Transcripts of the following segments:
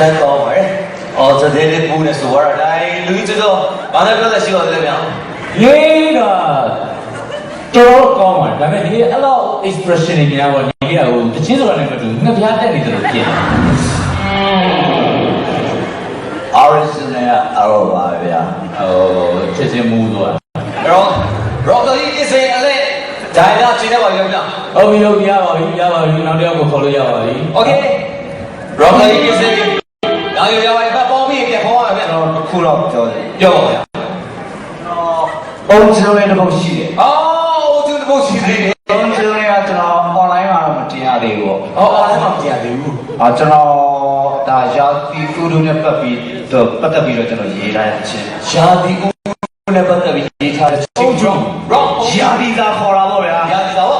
ရှမ်းကောင်းပါလေအော်သတဲ့လေးပူနေဆိုတော့တိုင်းလူကြီးတို့ဘာသာပြောတဲ့ရှိပါတယ်ဗျာရေးကတော်ကောင်းပါဒါပေမဲ့ဒီအဲ့လောက် expression တွေများပေါ့ဒီကဟိုတချင်းဆိုတာနဲ့မတူငါပြားတက်နေတယ်လို့ပြင် original အရောပါဗျာဟိုချက်ချင်းမူးသွားအဲ့တော့ rocker ကြီးအစိအလဲဒိုင်လာချိန်နေပါဗျာဟုတ်ပြီဟုတ်ပြီရပါပြီရပါပြီနောက်တစ်ယောက်ကိုခေါ်လို့ရပါပြီ okay rocker ကြီးအ စိဒါရရပါဘာပေါင်းပြီးပြန်ခေါ်ရမယ်ဗျာကျွန်တော်တစ်ခုတော့ပြောတယ်ပြောပါဗျာပုံစံလေးတစ်ပုတ်ရှိတယ်အော်သူတို့ရှိသေးတယ်ပုံစံလေးကကျွန်တော် online မှာတော့မတင်ရသေးဘူးပေါ့အော်အော်လည်းမပြသေးဘူးအာကျွန်တော်ဒါရာသီဥတုနဲ့ပတ်ပြီးတော့ပတ်သက်ပြီးတော့ကျွန်တော်ရေးထားတဲ့အချင်းရှားဒီဦးနဲ့ပတ်သက်ပြီးရေးထားတဲ့ချင်း wrong wrong ရာသီသာခေါ်တာပေါ့ဗျာရာဒီတော့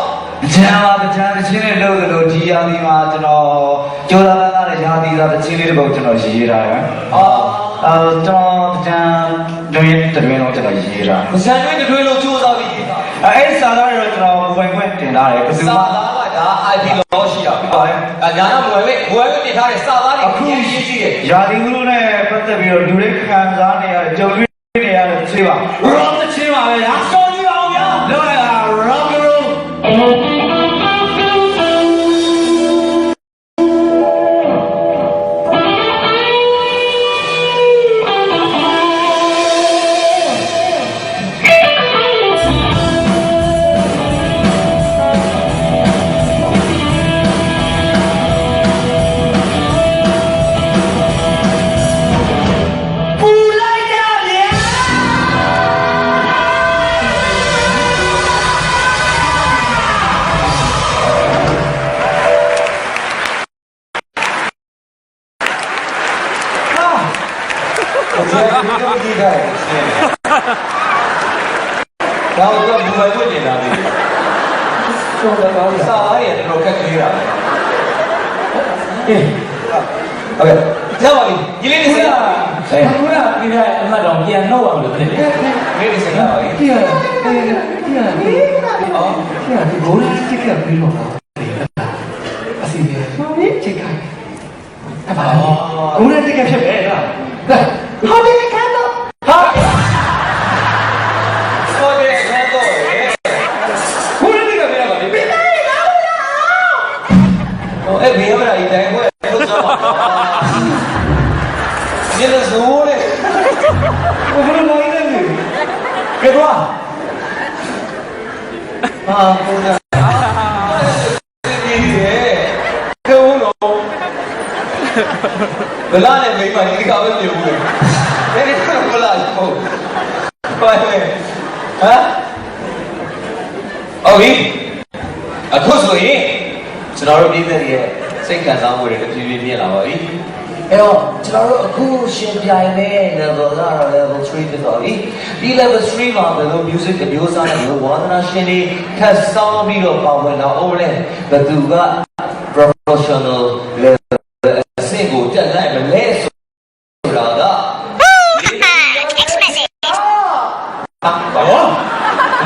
ကြံပါကြံတစ်ချင်းနဲ့လုပ်လို့ဒီရာသီမှာကျွန်တော်ကြိုးစားလာ တဲ့ရာသီသာတစ်ချင်းလေးတစ်ပုတ်ကျွန်တော်ရေးထားတယ်အာအဲကျွန်တော်ကြံတွင်တွင်တော့ကျွန်တော်ရေးထားမစံတွင်းတွေလို့ကြိုးစားပြီးရေးတာအဲအဲ့စာသားတွေတော့ကျွန်တော်ဝင်ခွင့်တင်ထားတယ်ဘယ်သူစာမှသားကဒါ IP လောရှိတာဖြစ်ပါတယ်။အဲညာကမွယ်ပဲမွယ်ပဲတင်ထားတဲ့စာသားတွေအခုရေးရေးရှိတယ်ရာသီဥတုနဲ့ပတ်သက်ပြီးတော့လူတွေခံစားနေရတဲ့ကြုံတွေ့နေရတဲ့ ဆိုတော့စာသားတွေတော်ခက်ခဲတာပဲ။အေးဟုတ်ကဲ့။ကြောက်ပါပြီ။ဒီလေးနေစရာအဲခုနကပြပြအမှတ်တော်ပြန်နှုတ်အောင်လို့ဖြစ်တယ်။လေးနေစရာပါပြီပြရပြရပြရဒီအော်ပြရဒီဘိုးလေးတစ်ခါပြီးတော့အစီရဟိုဒီချိတ်ခိုင်းအပါဘိုးလေးတစ်ခါဖြစ်ပဲလားဟောဒီကတော့ဟာ။ လာနဲ့မိမဒီကပဲပြုတ်ဘူးလေ။ဒီကဘလာဟုတ်။ဘာလဲ။ဟမ်။ဟုတ်ပြီ။အခုဆိုရင်ကျွန်တော်တို့ပြည်သက်ရဲ့စိတ်ခံစားမှုတွေတဖြည်းဖြည်းမြင်လာပါပြီ။အဲ့တော့ကျွန်တော်တို့အခုရှင်ပြိုင်တဲ့ level ကတော့ level 3ဖြစ်သွားပြီ။ဒီ level 3မှာဘယ်လို music အမျိုးအစားနဲ့ဘယ်လိုဝါသနာရှင်တွေထပ်ဆောင်ပြီးတော့ပါဝင်လာအောင်လဲဘယ်သူက professional level အဆင့်ကိုတက်လိုက်မလဲဆိုတာက Text message. ဟာဘာလို့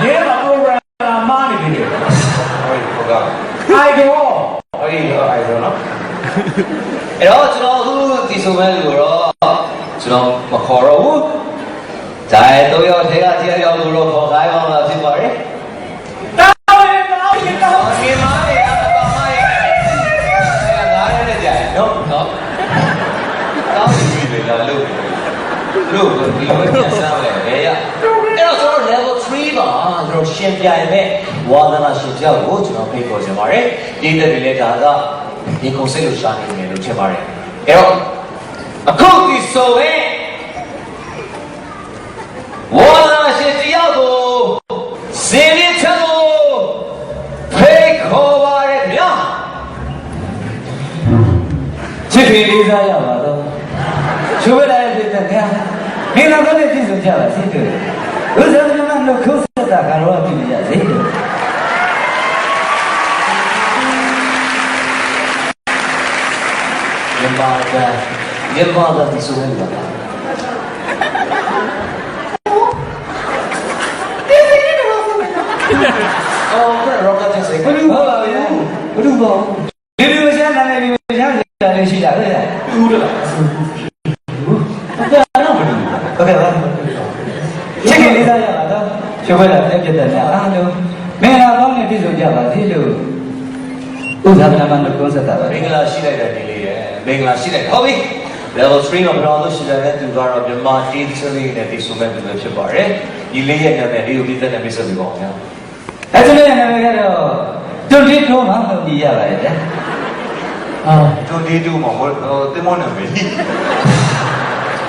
ရဲမှာ program မားနေတယ် ဟုတ်ကဲ့ အိုင်ဒေါ ဟုတ်ပြီတော့အဲ့တော့နော် အဲ့တော့ကျွန်တော်အခုဒီဆိုမဲ့လို့တော့ကျွန်တော်မခေါ်တော့ဘူးဒါရဲတော့ရောက်ထဲကတရားရောက်လို့တော့ခေါ်ခိုင်းအောင်လားဖြစ်ပါတယ်တောင်းရတော့ရတော့ဒီမှာလေအပမရဲ့အဲ့ဒါလည်းလည်းကြည့်နော်နော်တောင်းပြီးပြီလားလို့လို့ဒီလိုပြန်စားလဲဘယ်ရအဲ့တော့ကျွန်တော် level 3ပါကျွန်တော်ရှင်းပြရမယ်ဝါသနာရှင်ကြောက်ကိုကျွန်တော်ဖိတ်ခေါ်ချင်ပါတယ်ဒီတက်ပြီလဲဒါက ဒီကုံစိတ်လို့ရှာနေတယ်လို့ထင်ပါတယ်အဲ့တော့အခုဒီဆိုရင်ဝါသနာရှင်တယောက်ကိုစင်ရချမ်းကိုဖိတ်ခေါ်ပါရခင်ဗျာချစ်ခင်လေးစားရပါတော့ချိုးရတဲ့ပြတဲ့ကမင်းတို့လည်းပြည့်စုံကြပါစေတို့ မြန်မာကမြန်မာကဒီဆိုရင်ပါအော်ဘယ်ရောကတင်စေကဘယ်လိုပါလဲဘယ်လိုပါဒီလိုရှာနေတယ်ဒီလိုရှာနေတာလေးရှိတာလေဘူးလားဟုတ် ကဲ့ပါချစ်ခင်လေးစားရပါတော့ရှုပ်ခွဲတာတက်ပြတ်တဲ့များအားလုံးမင်္ဂလာကောင်းနဲ့ပြည့်စုံကြပါစေလို့ဥစ္စာပနာမလို့ပြောဆက်တာပါမင်္ဂလာရှိလိုက်တဲ့ဒီလေးရဲ့မင်္ဂလာရှိလိုက်ဟုတ်ပြီ level 3မှာဘယ်တော့လို့ရှိတဲ့သူကတော့မြန်မာ team စလေးနဲ့ဒီဆိုမဲ့သူပဲဖြစ်ပါတယ်ဒီလေးရဲ့နာမည်လေးကိုပြသက်နဲ့ပြဆက်ပြီးပါအောင်ဗျာအဲဒါလည်းနာမည်ကတော့တွန်တီထုံးမှလို့ကြည့်ရပါတယ်ဗျာအာကျွန်တေးတူမှာဟိုတင်မောနာမည်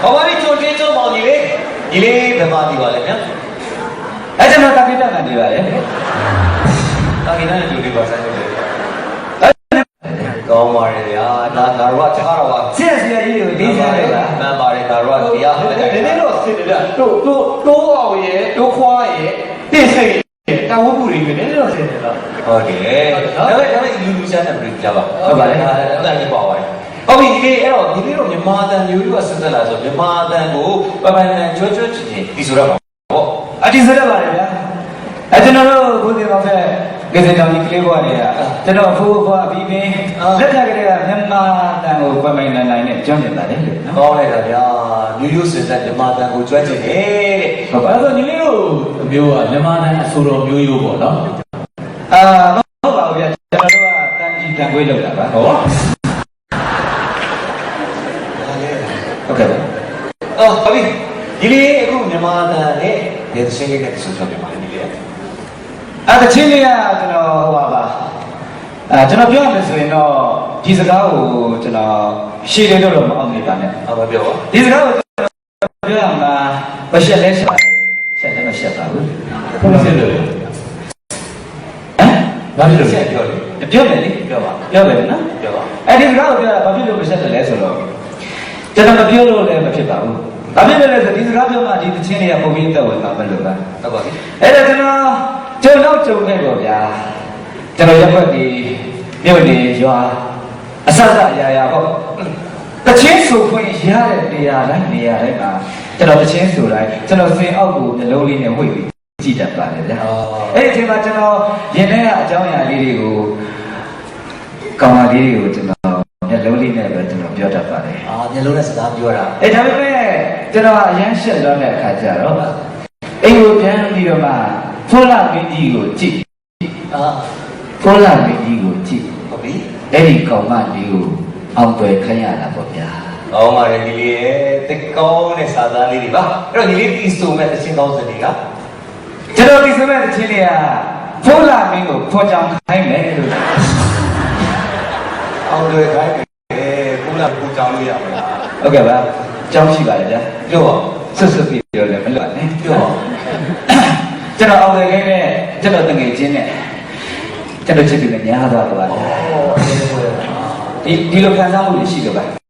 ဟောပါပြီကျွန်တေးတူမှာဒီလေးဒီလေးဘယ်မှာဒီပါလဲဗျာအဲကျွန်တော်တပိတကနေပါလေတာကိနာနဲ့တူလေးပါဆိုင်တယ် ကောင်းပါရဲ့ဗျာဒါငါတို့ကချားတော့ပါဆရာဆရာကြီးကိုလေးစားလိုက်ပါမှန်ပါတယ်ငါတို့ကတရားဟောတယ်ဒီနေ့တော့စစ်တယ်ဗျတိုးတိုးတိုးအောင်ရဲ့တိုးခွားရဲ့တင်းစိတ်ရဲ့တာဝတ်ပူတွေပဲနည်းနည်းတော့စစ်တယ်တော့ဟုတ်တယ်ဒါပေမဲ့ဒါပေမဲ့လူလူချမ်းတဲ့ပြကြပါဟုတ်ပါတယ်အဲ့ဒါကြီးပါပါတယ်ဟုတ်ပြီဒီလေးအဲ့တော့ဒီလေးတော့မြန်မာတန်မျိုးတွေကစဉ်းစားလာဆိုမြန်မာတန်ကိုပပန်တန်ချွတ်ချွတ်ချင်းချင်းဒီဆိုတော့ပေါ့အတိစရပါတယ်ဗျာအဲကျွန်တော်တို့ဘုရားတော်ဖက် ကစတောင်ကြီးကလေးဘွားတွေကကျွန်တော်ဖိုးဘွားပြီးပြီးလက်ထက်ကလေးကမြန်မာတန်ကိုပမိုင်နိုင်နိုင်နဲ့ကျွမ်းကျင်တာလေလို့နော်ကောင်းလိုက်တာဗျာမျိုးရိုးစဉ်ဆက်မြန်မာတန်ကိုကျွမ်းကျင်တယ်တဲ့ဟုတ်ပါအဲ့တော့ညီလေးတို့အမျိုးကမြန်မာတိုင်းအဆိုတော်မျိုးရိုးပေါ့နော်အာမဟုတ်ပါဘူးဗျာကျွန်တော်တို့ကတန်ကြီးတန်ခွေးလောက်တာပါဟောဟုတ်ကဲ့ပါအော်ဟုတ်ပြီဒီလေးအခုမြန်မာတန်နဲ့ဒီစင်းလေးနဲ့ဆိုချင်ပါတယ်ဒီလေး အဲတချင်းလေးကကျွန်တော်ဟိုပါပါအဲကျွန်တော်ပြောရမယ်ဆိုရင်တော့ဒီစကားကိုကျွန်တော်ရှည်တယ်လို့တော့မအောင်နေပါနဲ့အမပြောပါဒီစကားကိုပြောရမှာမရှက်လဲရှက်ပါရှက်လည်းမရှက်ပါဘူးဘုန်းစစ်တယ်ဟမ်ဘာဖြစ်လို့ဆလဲက်ပြောလေပြောမယ်လေပြောပါပြောမယ်နော်ပြောပါအဲ့ဒီစကားကိုပြောတာဘာဖြစ်လို့မရှက်တယ်လဲဆိုတော့ကျွန်တော်မပြောလို့လည်းမဖြစ်ပါဘူးဘာဖြစ်လို့လဲဆိုဒီစကားပြောမှဒီတချင်းတွေကပုံပြီးတော့ဝင်မှာမလို့ပါဟုတ်ပါပြီအဲ့ဒါကျွန်တော် ကြုံတော့ကြုံခဲ့ပေါ့ဗျာကျွန်တော်ရက်ွက်ဒီမြို့နေရွာအဆအဆအရာရာပေါ့တချင်းဆိုခွင့်ရတဲ့နေရာတိုင်းနေရာတိုင်းမှာကျွန်တော်တချင်းဆိုတိုင်းကျွန်တော်စင်အောက်ကိုနှလုံးလေးနဲ့ဝှေ့ပြီးကြည့်တတ်ပါတယ်ဗျာအဲ့ဒီအချိန်မှာကျွန်တော်ရင်ထဲကအကြောင်းအရာလေးတွေကိုကောင်းတာလေးတွေကိုကျွန်တော်နှလုံးလေးနဲ့ပဲကျွန်တော်ပြောတတ်ပါတယ်အာမျက်လုံးနဲ့စကားပြောတာအဲဒါပေမဲ့ကျွန်တော်အရန်ရှက်လွန်တဲ့အခါကျတော့အိမ်ကိုပြန်ပြီးတော့မှ ဖိုးလာမင်းကြီးကိုကြည့်အာဖိုးလာမင်းကြီးကိုကြည့်ဟုတ်ပြီအဲ့ဒီကောင်မလေးကိုအောင်ပွဲခိုင်းရတာပေါ့ဗျာကောင်းပါတယ်ဒီလေးရဲ့တက်ကောင်းတဲ့စာသားလေးတွေပါအဲ့တော့ဒီလေးတီဆိုမဲ့အချင်းကောင်းစတွေကကျွန်တော်ဒီစမဲ့တစ်ချင်းလေးကဖိုးလာမင်းကိုဖော်ကြောင်ခိုင်းမယ်လို့အောင်တွေခိုင်းတယ်ဘုလားပူကြောင်လို့ရမလားဟုတ်ကဲ့ပါကြောင်းရှိပါတယ်ဗျာပြောပါဆွတ်ဆွတ်ပြီးပြောလည်းမလွတ်နဲ့ပြောပါ ကျွန်တော်အောင်တယ်ခိုင်းတဲ့ကျွန်တော်တငယ်ချင်းနဲ့ကျွန်တော်ချစ်သူနဲ့ညားသွားတော့ပါဒီဒီလိုခံစားမှုတွေရှိတော့ပါ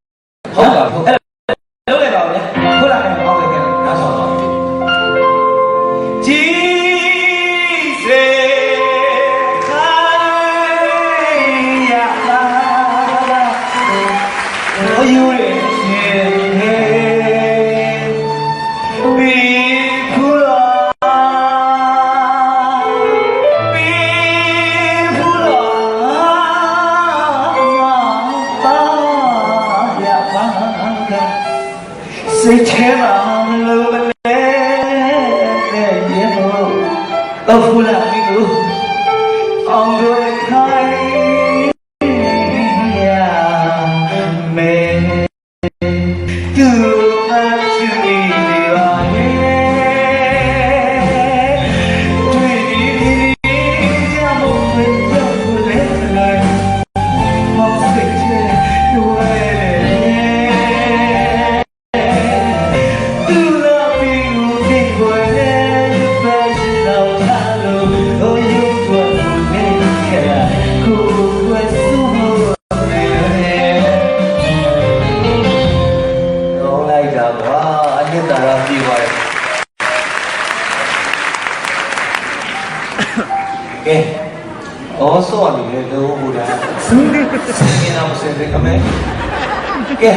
ကဲ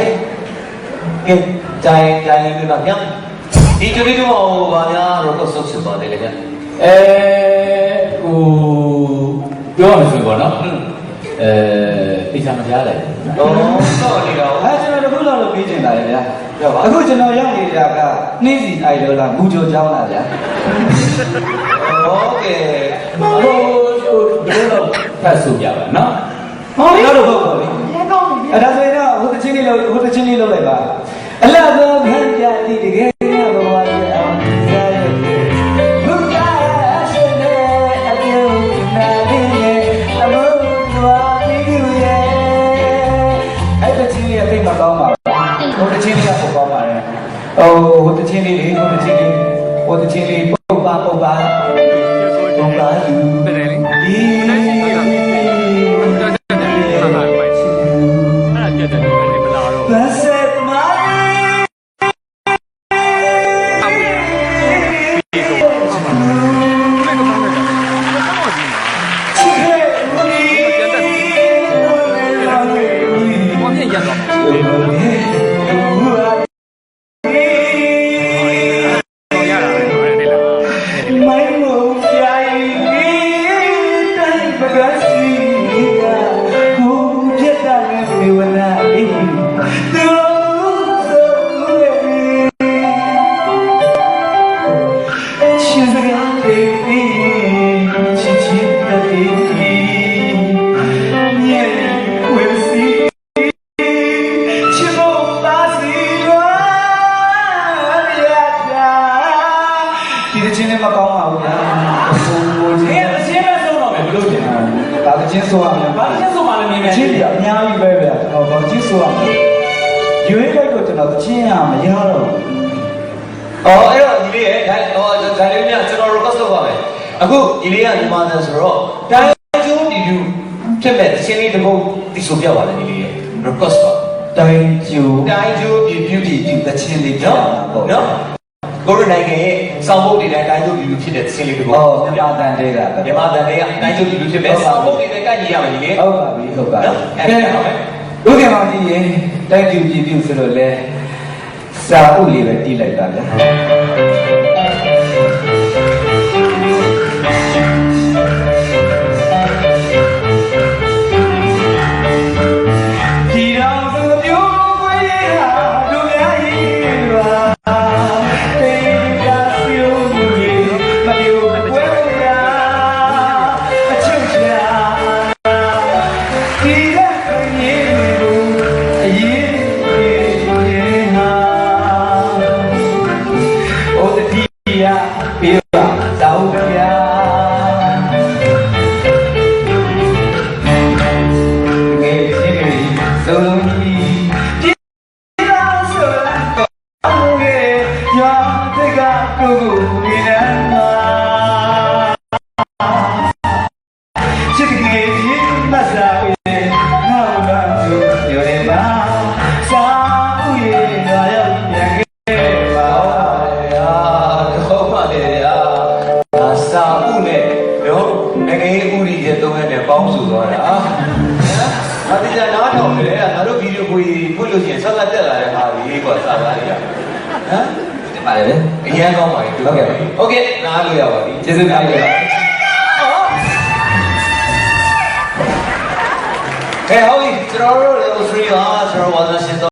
ကဲကြိုင်ကြိုင်လေးပါဗျာဒီကြိုလေးတော့ဘာများတော့ဆုပ်စစ်ပါတယ်လေဗျာအဲဟိုပြောရမယ်ဆိုရင်ပေါ့နော်အဲပိစာမကြားလိုက်တော့တော့နေတာအဲကျွန်တော်တခုလောက်လို့ပြီးကျင်လာတယ်ဗျာအခုကျွန်တော်ရောက်နေတာကနှင်းစီအိုင်လောလားမူကြိုကျောင်းလားဗျာဟုတ်ကဲ့ဟိုဟိုဘယ်လိုဖတ်ဆိုပြပါနော်ဟောလို့ဟုတ်ပါဘူးအဲ့ဒါဆိုရင်တော့ဟိုတချင်းလေးလို့ဟိုတချင်းလေးလုပ်လိုက်ပါအလတ် သောခံကြတိတကယ် Blessed ပါဘူးဗျာဟိုဟိုဒီချင်းအရှင်းမဲ့ဆုံးတော့မယ်ဘယ်လိုဖြစ်လဲဒါတစ်ချင်းဆိုရမယ်ဘာရှင်းဆုံးမှလည်းမြင်တစ်နေချင်းပြအများကြီးပဲဗျာကျွန်တော်ဘာချင်းဆိုရမလဲရွေးလိုက်တော့ကျွန်တော်တစ်ချင်းရမရတော့ဘူးအော်အဲ့တော့ဒီလေးရဲ့ဒါဟောဒါလေးများကျွန်တော် request လုပ်ပါမယ်အခုဒီလေးကညီမနဲ့ဆိုတော့တိုင်းကျိုးဒီလူဖြစ်မဲ့သင်းလေးတစ်ပုတ်ဒီဆိုပြပါလေဒီလေးရဲ့ request ပါတိုင်းကျူတိုင်းကျိုးဒီ beauty ဒီတစ်ချင်းလေးပြနော်တာပေါ့နော် ကိုရိုနိုင်ငံရဲ့စောင်းပုတ်တွေတိုင်းတိုင်းကျိုးဒီလူဖြစ်တဲ့သင်းလေးတစ်ပုတ်ဟောမြန်မာတန်တဲ့တာမြန်မာတန်တွေကတိုင်းကျိုးဒီလူဖြစ်မဲ့စောင်းပုတ်တွေနဲ့ကညီရမယ်ဒီလေးဟုတ်ပါပြီဟုတ်ပါပြီနော်အဲ့ဒါဟုတ်မယ်ဥက္ကမောင်ကြီးရေတိုက်ကျူကြည့်ပြုဆိုလို့လဲစာအုပ်လေးပဲတီးလိုက်ပါဗျာ တင်ပါလေအရန်ကောင်းပါပြီဟုတ်ကဲ့ဟုတ်ကဲ့နားလို့ရပါပြီကျေးဇူးများပါကဲဟုတ်ပြီကျွန်တော်တို့လည်း3ပါကျွန်တော်ဝါသရှင်